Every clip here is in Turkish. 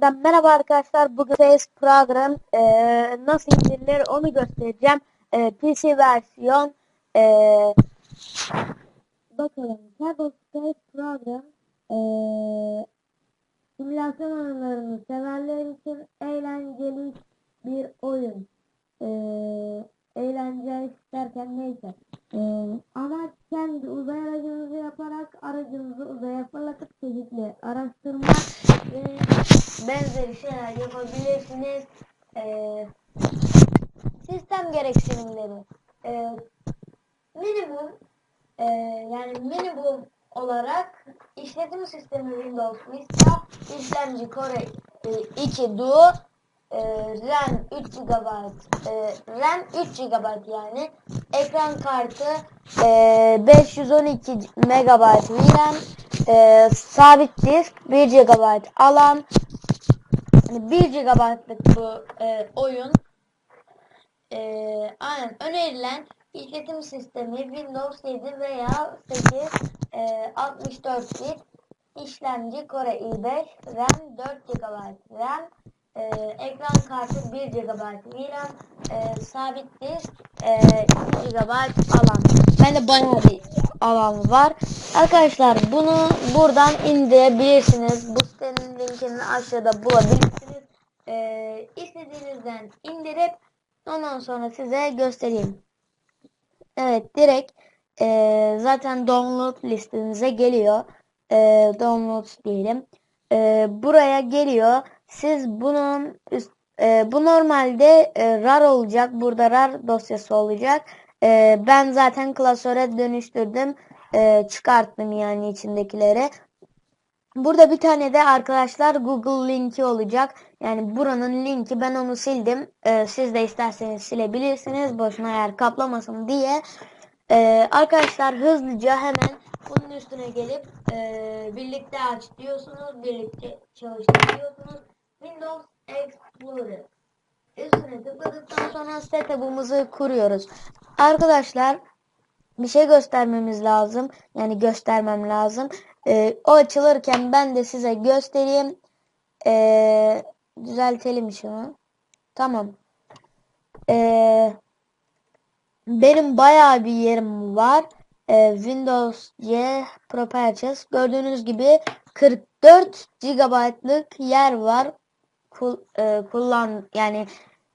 Merhaba arkadaşlar. Bugün Face Program eee, nasıl indirilir onu göstereceğim. Eee, PC versiyon eee, bakalım. Face Program eee, simülasyon oyunlarını severler için eğlenceli bir oyun. Eee eğlence derken neyse. Eee amaç kendi uzay aracınızı yaparak aracınızı uzaya fırlatıp çeşitli araştırma minimum ee, yani minimum olarak işletim sistemi Windows Vista, işlemci Core e, 2 Duo, e, RAM 3 GB, e, RAM 3 GB yani, ekran kartı e, 512 MB VRAM, e, sabit disk 1 GB alan, yani 1 GB'lık bu e, oyun. E, aynen önerilen işletim sistemi Windows 7 veya 8 e, 64 bit işlemci Core i5 RAM 4 GB RAM e, ekran kartı 1 GB VRAM e, sabit disk e, 2 GB alan. Bende bayağı bir alan var. Arkadaşlar bunu buradan indirebilirsiniz. Bu sitenin linkini aşağıda bulabilirsiniz. E, istediğinizden indirip ondan sonra size göstereyim. Evet direkt e, zaten download listenize geliyor. E, download diyelim. E, buraya geliyor. Siz bunun e, bu normalde e, RAR olacak. Burada RAR dosyası olacak. E, ben zaten klasöre dönüştürdüm. E, çıkarttım yani içindekileri. Burada bir tane de arkadaşlar Google linki olacak. Yani buranın linki ben onu sildim. Ee, siz de isterseniz silebilirsiniz. Boşuna yer kaplamasın diye. Ee, arkadaşlar hızlıca hemen bunun üstüne gelip e, birlikte aç diyorsunuz. Birlikte çalıştır diyorsunuz. Windows Explorer. Üstüne tıkladıktan sonra setup'ımızı kuruyoruz. Arkadaşlar bir şey göstermemiz lazım. Yani göstermem lazım. Ee, o açılırken ben de size göstereyim. Ee, düzeltelim şunu. Tamam. Ee, benim bayağı bir yerim var. Ee, Windows C Properties. Gördüğünüz gibi 44 GB'lık yer var. Kul, e, kullan yani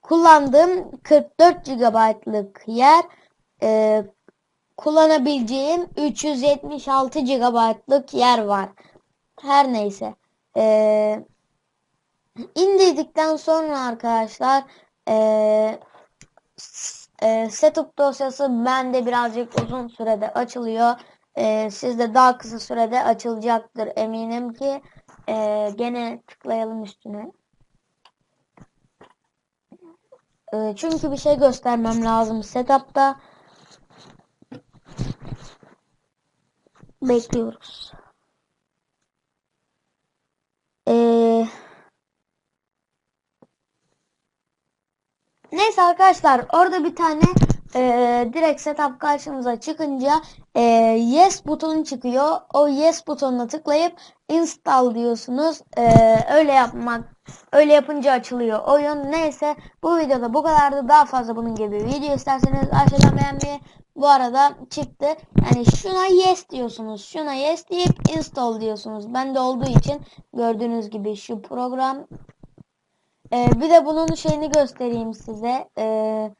kullandığım 44 GB'lık yer. E, kullanabileceğim 376 GB'lık yer var. Her neyse. Ee, indirdikten sonra arkadaşlar ee, e, setup dosyası bende birazcık uzun sürede açılıyor. E, sizde daha kısa sürede açılacaktır eminim ki. E, gene tıklayalım üstüne. E, çünkü bir şey göstermem lazım setup'ta. Bekliyoruz. Ee, neyse arkadaşlar orada bir tane e, direkt setup karşımıza çıkınca e, yes butonu çıkıyor. O yes butonuna tıklayıp install diyorsunuz. E, öyle yapmak öyle yapınca açılıyor oyun. Neyse bu videoda bu kadardı. Daha fazla bunun gibi video isterseniz aşağıdan beğenmeyi bu arada çıktı. Yani şuna yes diyorsunuz. Şuna yes deyip install diyorsunuz. Bende olduğu için gördüğünüz gibi şu program. Ee, bir de bunun şeyini göstereyim size. Ee,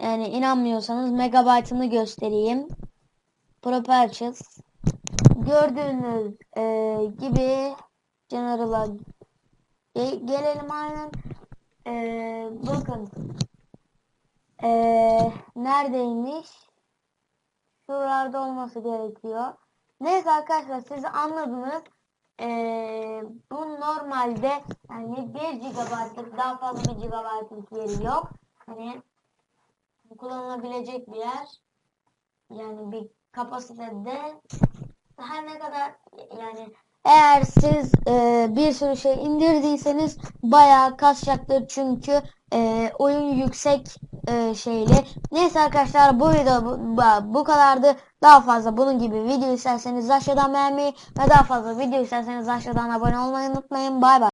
yani inanmıyorsanız megabaytını göstereyim. Properties. Gördüğünüz e, gibi General'a ge gelelim aynen. Ee, bakın. Ee, neredeymiş? Şuralarda olması gerekiyor. Neyse arkadaşlar siz anladınız. Ee, bu normalde yani 1 GB'lık daha fazla bir GB'lık yeri yok. Hani kullanılabilecek bir yer. Yani bir kapasitede her ne kadar yani eğer siz e, bir sürü şey indirdiyseniz bayağı kasacaktır çünkü e, oyun yüksek e, şeyli. Neyse arkadaşlar bu video bu, bu kadardı. Daha fazla bunun gibi video isterseniz aşağıdan beğenmeyi ve daha fazla video isterseniz aşağıdan abone olmayı unutmayın. Bay bay.